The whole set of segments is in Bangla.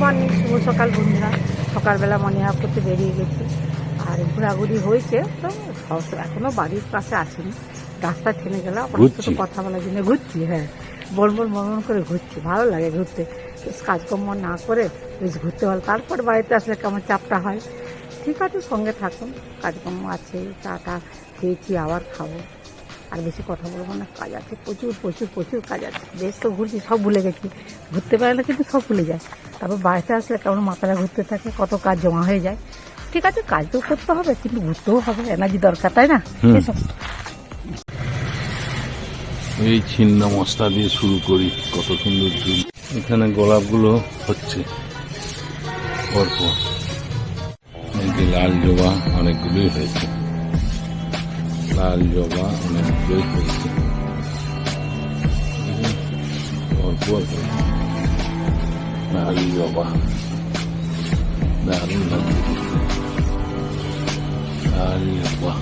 মর্নিং শুভ সকাল বন্ধুরা। সকালবেলা মর্নিং করতে বেরিয়ে গেছি। আর ঘোরাঘুরি হয়েছে তো এখনও বাড়ির পাশে আসেনি। রাস্তা থেমে গেল আপনার সাথে কথা বলার জন্য ঘুরছি হ্যাঁ। বল বল মন করে ঘুরছি। ভালো লাগে ঘুরতে। বেশ কাজকর্ম না করে বেশ ঘুরতে ভালো তারপর বাড়িতে আসলে কেমন চাপটা হয়? ঠিক আছে সঙ্গে থাকুন। কাজকর্ম আছে চা টা খেয়েছি আবার খাব। আর বেশি কথা বলব না কাজ আছে প্রচুর প্রচুর প্রচুর কাজ আছে। বেশ তো ঘুরছি সব ভুলে গেছি। ঘুরতে পারলে কিন্তু সব ভুলে যায়। তারপর বাড়িতে আসলে কেমন মাথাটা ঘুরতে থাকে কত কাজ জমা হয়ে যায়। ঠিক আছে কাজ তো করতে হবে কিন্তু ঘুরতেও হবে এনার্জি দরকার তাই না। এসব এই ছিন্না মশলা দিয়ে শুরু করি কত সুন্দর ঝুল। এখানে গোলাপগুলো হচ্ছে পরপর লাল জবা অনেকগুলোই হয়েছে। লাল জবা অনেকগুলোই হয়েছে পরপর হয়েছে। লাল জবা দারুণ লাগছে দেখতে। লাল জবা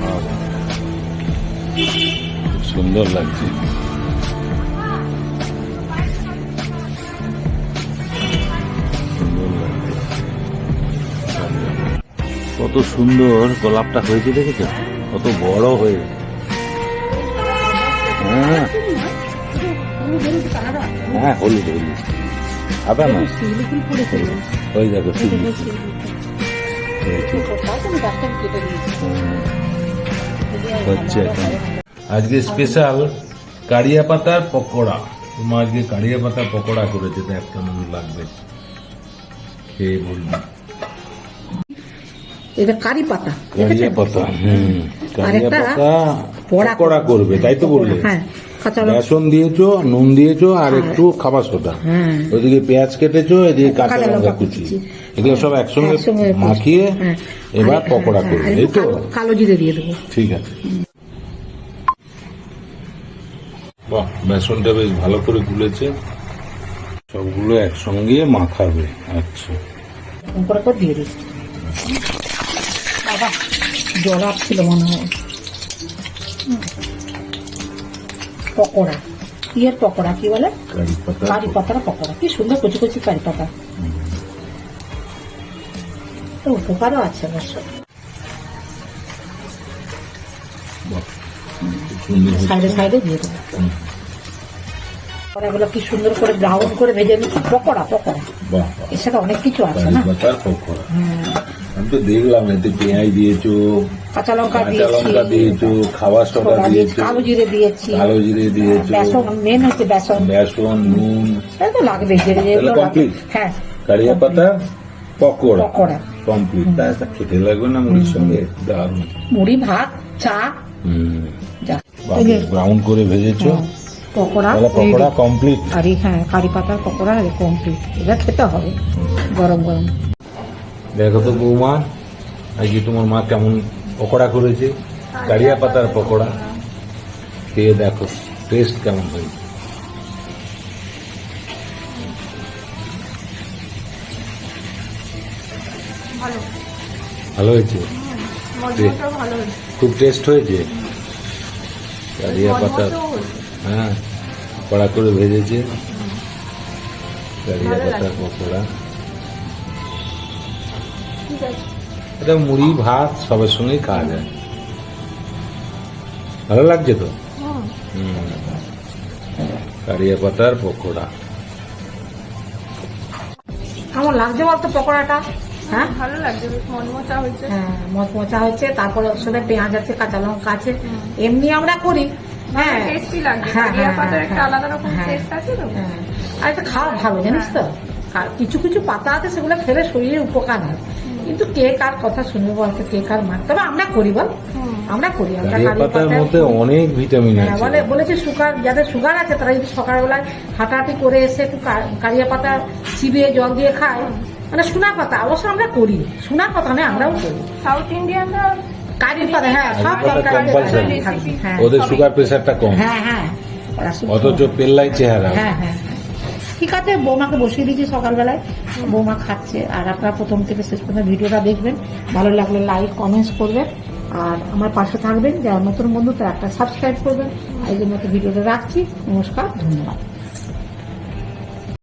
বাবা খুব কত সুন্দর গোলাপটা হয়েছে, দেখেছ? কত বড় হয়ে হ্যাঁ। হ্যাঁ হলুদ হলুদ। হচ্ছে আজকে স্পেশাল কারিয়া পাতার পকোড়া। তোমার আজকে কারিয়া পাতার পকোড়া করেছে দেখ কেমন লাগবে। খেয়ে বলবি। এটা কারি পাতা। কারিয়া পাতা হুম কারিয়া পাতা পকোড়া করবে। তাই তো বললে। হ্যাঁ বেসন দিয়েছ নুন দিয়েছ আর একটু খাবার সোডা। হ্যাঁ। ওইদিকে পেঁয়াজ কেটেছো এদিকে কাঁচা লঙ্কা কুচি। এগুলো সব একসঙ্গে মাখিয়ে হ্যাঁ। এবার পকোড়া হ্যাঁ, করবে এই তো। কালো- জিরে দিয়ে দেবো। ঠিক আছে। বাহ বেসনটা বেশ ভালো করে গুলেছে। সবগুলো একসঙ্গে মাখাবে আচ্ছা। দিয়ে দিচ্ছি। বাবা জল আসছিল মনে হয়। পকোড়া। ইয়ের পকোড়া কি বলে? কারি পাতা পাতার পকোড়া। কি সুন্দর কচি কচি কারি পাতা তো উপকারও আছে অবশ্য। সাইডে সাইডে দিয়ে দেবো। পকোড়াগুলো কি সুন্দর করে ব্রাউন করে ভেজে নিচ্ছি। পকোড়া পকোড়া। এর সাথে অনেক কিছু আছে না? পকোড়া। হ্যাঁ আমি তো দেখলাম এতে পেঁয়াজ দিয়েছ কাঁচা লঙ্কা লঙ্কা দিয়েছি খাবার সোডা দিয়েছ কালো জিরে দিয়েছি কালো জিরে দিয়েছ। বেসন মেন হচ্ছে বেসন। বেসন নুন। তো লাগবে complete? হ্যাঁ কারিয়া পাতা পকোড়া। পকোড়া। কমপ্লিট তা তা খেতে লাগবে না মুড়ির সঙ্গে? দারুণ। মুড়ি ভাত চা। হুম। যা। ব্রাউন করে ভেজেছো। হ্যাঁ, পকোড়া। পকোড়া কমপ্লিট আর হ্যাঁ কারি পাতার পকোড়া কমপ্লিট এটা খেতে হবে। গরম গরম। দেখো তো বৌমা আজকে তোমার মা কেমন পকোড়া করেছে। কারিয়া পাতার পকোড়া। খেয়ে দেখো টেস্ট কেমন হয়েছে। ভালো। হয়েছে? খুব টেস্ট হয়েছে? কারিয়া পাতা হ্যাঁ কড়া করে ভেজেছে। কারিয়া পাতার পকোড়া। এটা মুড়ি ভাত সবের সঙ্গেই খাওয়া যায়। ভালো লাগছে তো? কারিয়া পাতার পকোড়া। কেমন লাগছে বলতো পকোড়াটা? হ্যাঁ? ভালো লাগছে বেশ মনমোচা হয়েছে। হ্যাঁ মচমচা হচ্ছে তারপর ওর সাথে পেঁয়াজ আছে কাঁচা লঙ্কা আছে। এমনি আমরা করি। হ্যাঁ। টেস্টি লাগছে হ্যাঁ, কারিয়া হ্যাঁ, পাতার একটা আলাদা রকম। টেস্ট আছে তো। আর এটা খাওয়া ভালো জানিস তো? কিছু কিছু পাতা আছে সেগুলো খেলে শরীরে উপকার হয়। কিন্তু কে কার কথা শুনব বলতে কে কার মার তবে আমরা করি বল। আমরা করি আমরা পাতার মধ্যে অনেক ভিটামিন হ্যাঁ, আছে। বলে বলেছে সুগার যাদের সুগার আছে তারা যদি সকালবেলায় হাঁটাহাঁটি করে এসে একটু কারিয়া পাতা চিবিয়ে জল দিয়ে খায় মানে সোনা পাতা অবশ্য আমরা করি। সোনা পাতা নয় আমরাও করি। সাউথ ইন্ডিয়ানরা কারি পাতা হ্যাঁ সব হ্যাঁ ওদের সুগার প্রেশারটা কম। হ্যাঁ হ্যাঁ। অথচ পেল্লাই চেহারা। হ্যাঁ হ্যাঁ হ্যাঁ। ঠিক আছে, বৌমাকে বসিয়ে দিয়েছি সকালবেলায়। বৌমা খাচ্ছে। আর আপনারা প্রথম থেকে শেষ পর্যন্ত ভিডিওটা দেখবেন। ভালো লাগলে লাইক কমেন্টস করবেন। আর আমার পাশে থাকবেন। যারা নতুন বন্ধু, তারা একটা সাবস্ক্রাইব করবেন। এই জন্য ভিডিওটা রাখছি। নমস্কার, ধন্যবাদ।